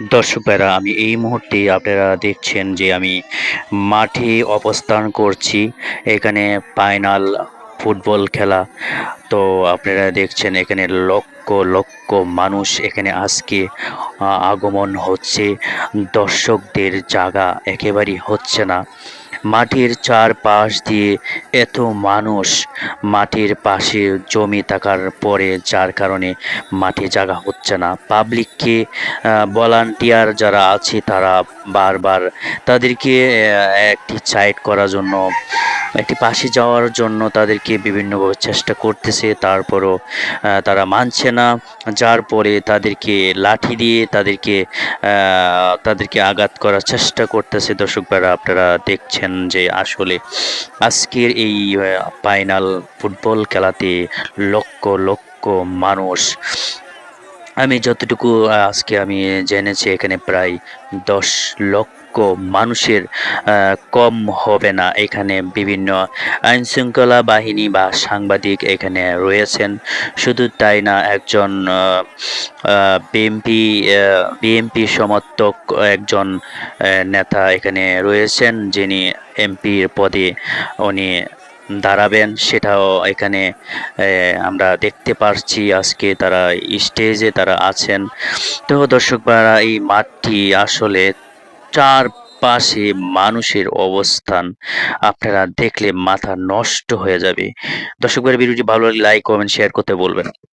দর্শক ভাইরা আমি এই মুহূর্তে আপনারা দেখছেন যে আমি মাঠে অবস্থান করছি। এখানে ফাইনাল ফুটবল খেলা। তো আপনারা দেখছেন এখানে লক্ষ লক্ষ মানুষ এখানে আজকে আগমন হচ্ছে। দর্শকদের জায়গা একেবারেই হচ্ছে না। মাঠের চারপাশ দিয়ে এত মানুষ মাটির পাশে জমি থাকার পরে, যার কারণে মাঠে জায়গা হচ্ছে না। পাবলিককে ভলান্টিয়ার যারা আছে তারা বারবার তাদেরকে একটি সাইড করার জন্য একটি পাশে যাওয়ার জন্য তাদেরকে বিভিন্নভাবে চেষ্টা করতেছে, তারপরও তারা মানছে না। যার পরে তাদেরকে লাঠি দিয়ে তাদেরকে তাদেরকে আঘাত করার চেষ্টা করতেছে। দর্শক ভাইরা, আপনারা দেখছেন যে আসলে আজকের এই ফাইনাল ফুটবল খেলাতে লক্ষ লক্ষ মানুষ। আমি যতটুকু আজকে আমি জেনেছি, এখানে প্রায় দশ লক্ষ মানুষের কম হবে না। এখানে বিভিন্ন আইন শৃঙ্খলা বাহিনী বা সাংবাদিক এখানে রয়েছেন। শুধু তাই না, একজন বিএমপি বিএমপি সমর্থক একজন নেতা এখানে রয়েছেন যিনি এমপির পদে উনি দাঁড়াবেন। সেটাও এখানে আমরা দেখতে পারছি। আজকে তারা স্টেজে তারা আছেন। তো দর্শক এই মাঠটি আসলে চারপাশে মানুষের অবস্থান আপনারা দেখলে মাথা নষ্ট হয়ে যাবে। দর্শক ভাইরা, ভিডিওটি ভালো লাগলে লাইক কমেন্ট শেয়ার করতে বলবেন।